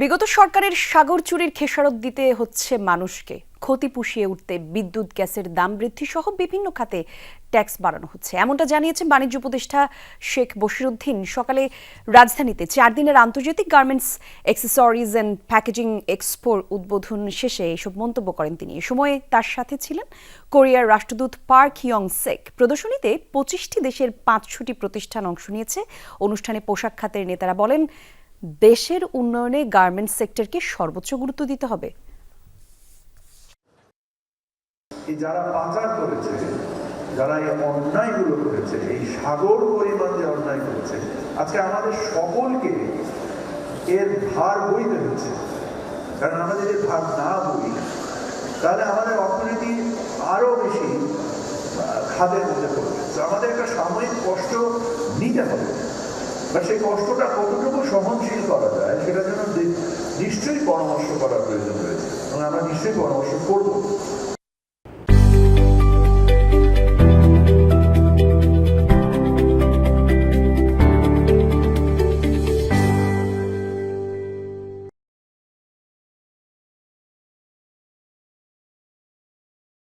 বিগত সরকারের সাগর চুরির খেসারত দিতে হচ্ছে মানুষকে। ক্ষতি পুষিয়ে উঠতে বিদ্যুৎ, গ্যাসের দাম বৃদ্ধি সহ বিভিন্ন খাতে ট্যাক্স বাড়ানো হচ্ছে। এমনটা জানিয়েছেন বাণিজ্য উপদেষ্টা শেখ বশিরুদ্দিন। সকালে রাজধানীতে চার দিনের আন্তর্জাতিক গার্মেন্টস এক্সেসরিজ অ্যান্ড প্যাকেজিং এক্সপোর উদ্বোধন শেষে এসব মন্তব্য করেন তিনি। এ সময় তার সাথে ছিলেন কোরিয়ার রাষ্ট্রদূত পার্ক ইয়ং সেক প্রদর্শনীতে পঁচিশটি দেশের পাঁচশোটি প্রতিষ্ঠান অংশ নিয়েছে। অনুষ্ঠানে পোশাক খাতের নেতারা বলেন দেশের উন্নয়নে গার্মেন্টস সেক্টরকে সর্বোচ্চ গুরুত্ব দিতে হবে। যারা পাচার করেছে, যারা এই অন্যায়গুলো করেছে, এই সাগর পরিমাণ যে অন্যায় করেছে, আজকে আমাদের সকলকে এর ভার বইতে হচ্ছে। কারণ যদি ভার না বই তাহলে আমাদের অর্থনীতি আরও বেশি খাদের মধ্যে পড়বে। আমাদের একটা সাময়িক কষ্ট নিতে হবে। বা সেই কষ্টটা কতটুকু সহনশীল নিশ্চয়ই পরামর্শ করার প্রয়োজন রয়েছে এবং আমরা নিশ্চয়ই পরামর্শ করব।